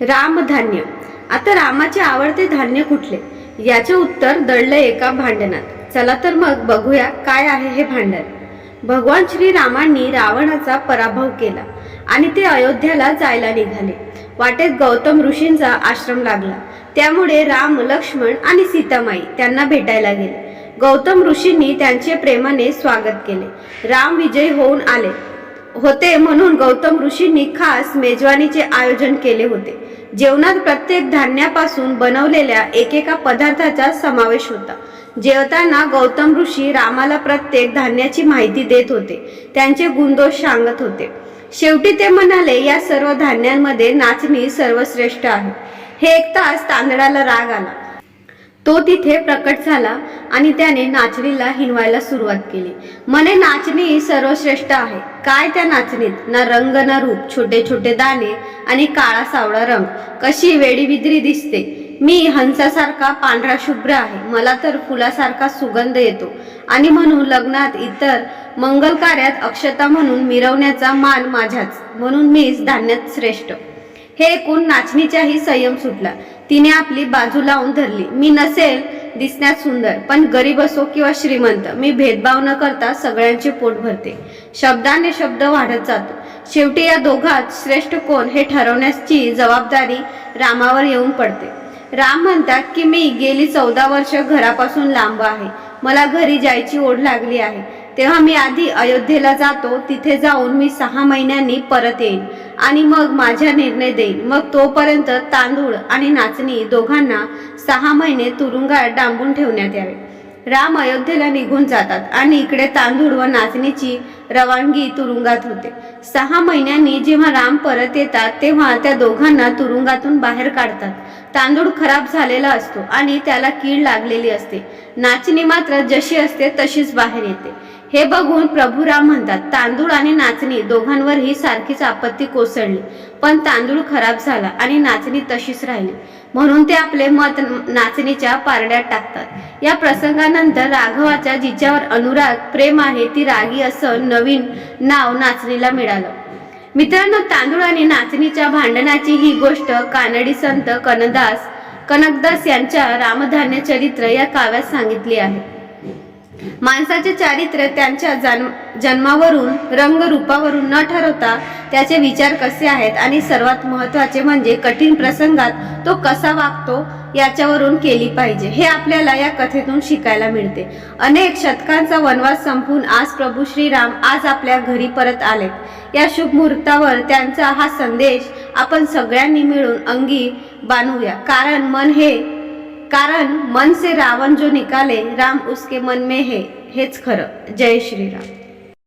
रामधान्य आता रामाचे आवडते धान्य कुठले? याचे उत्तर दडले एका भांडणात. चला तर मग बघूया काय आहे हे भांडण. भगवान श्रीरामांनी रावणाचा पराभव केला आणि ते अयोध्याला जायला निघाले. वाटेत गौतम ऋषींचा आश्रम लागला. त्यामुळे राम लक्ष्मण आणि सीतामाई त्यांना भेटायला गेले. गौतम ऋषींनी त्यांचे प्रेमाने स्वागत केले. राम विजयी होऊन आले. होते म्हणून गौतम ऋषींनी खास मेजवानीचे आयोजन केले होते. जेवणात प्रत्येक धान्यापासून बनवलेल्या एकेका पदार्थाचा समावेश होता. जेवताना गौतम ऋषी रामाला प्रत्येक धान्याची माहिती देत होते. त्यांचे गुणदोष सांगत होते. शेवटी ते म्हणाले या सर्व धान्यांमध्ये नाचणी सर्वश्रेष्ठ आहे. हे एक तास तांदळाला राग आला. तो तिथे प्रकट झाला आणि त्याने नाचणीला हिनवायला सुरुवात केली. म्हणे नाचणी सर्वश्रेष्ठ आहे. काय त्या नाचणीत? ना रंग ना रूप. छोटे छोटे दाणे आणि काळा सावळा रंग. कशी वेडीविद्री दिसते. मी हंसासारखा पांढरा शुभ्र आहे. मला तर फुलासारखा सुगंध येतो. आणि म्हणून लग्नात इतर मंगल कार्यात अक्षता म्हणून मिरवण्याचा मान माझ्याच. म्हणून मीच धान्यात श्रेष्ठ. हे ऐकून नाचणीचाही संयम सुटला. तिने आपली बाजू लावून धरली. मी नसेल दिसण्यात सुंदर पण गरीब असो किंवा श्रीमंत मी भेदभाव न करता सगळ्यांचे पोट भरते. शब्दाने शब्द वाढत जातो. शेवटी या दोघात श्रेष्ठ कोण हे ठरवण्याची जबाबदारी रामावर येऊन पडते. राम म्हणतात की मी गेली चौदा वर्ष घरापासून लांब आहे. मला घरी जायची ओढ लागली आहे. तेव्हा मी आधी अयोध्येला जातो तिथे जाऊन मी सहा महिन्यांनी परत येईन. आणि मग माझा निर्णय देईन. मग तोपर्यंत तांदूळ आणि नाचणी दोघांना सहा महिने तुरुंगात डांबून ठेवण्यात यावे. राम अयोध्येला निघून जातात आणि इकडे तांदूळ व नाचणीची रवानगी तुरुंगात होते. सहा महिन्यांनी जेव्हा राम परत येतात तेव्हा त्या दोघांना तुरुंगातून बाहेर काढतात. तांदूळ खराब झालेला असतो आणि त्याला कीड लागलेली असते. नाचणी मात्र जशी असते तशीच बाहेर येते. हे बघून प्रभू राम म्हणतात तांदूळ आणि नाचणी दोघांवर ही सारखीच आपत्ती कोसळली. पण तांदूळ खराब झाला आणि नाचणी तशीच राहिली. म्हणून ते आपले मत नाचणीच्या पारड्यात टाकतात. या प्रसंगानंतर राघवाच्या जिच्यावर अनुराग प्रेम आहे ती रागी असं नवीन नाव नाचणीला मिळालं. मित्रांनो तांदूळ आणि नाचणीच्या भांडणाची ही गोष्ट कानडी संत कनदास कनकदास यांच्या रामधान्य चरित्र या काव्यात सांगितली आहे. माणसाचे चारित्र्य त्यांच्या जन्म जन्मावरून रंग रूपावरून न ठरवता त्याचे विचार कसे आहेत आणि सर्वात महत्त्वाचे म्हणजे कठीण प्रसंगात तो कसा वागतो याच्यावरून केली पाहिजे. हे आपल्याला या कथेतून शिकायला मिळते. अनेक शतकांचा वनवास संपून आज प्रभू श्रीराम आज आपल्या घरी परत आले या शुभ मुहूर्तावर त्यांचा हा संदेश आपण सगळ्यांनी मिळून अंगी बांधूया. कारण मन हे कारण मन से रावण जो निकाले राम उसके मन में है हेच खरं. जय श्रीराम.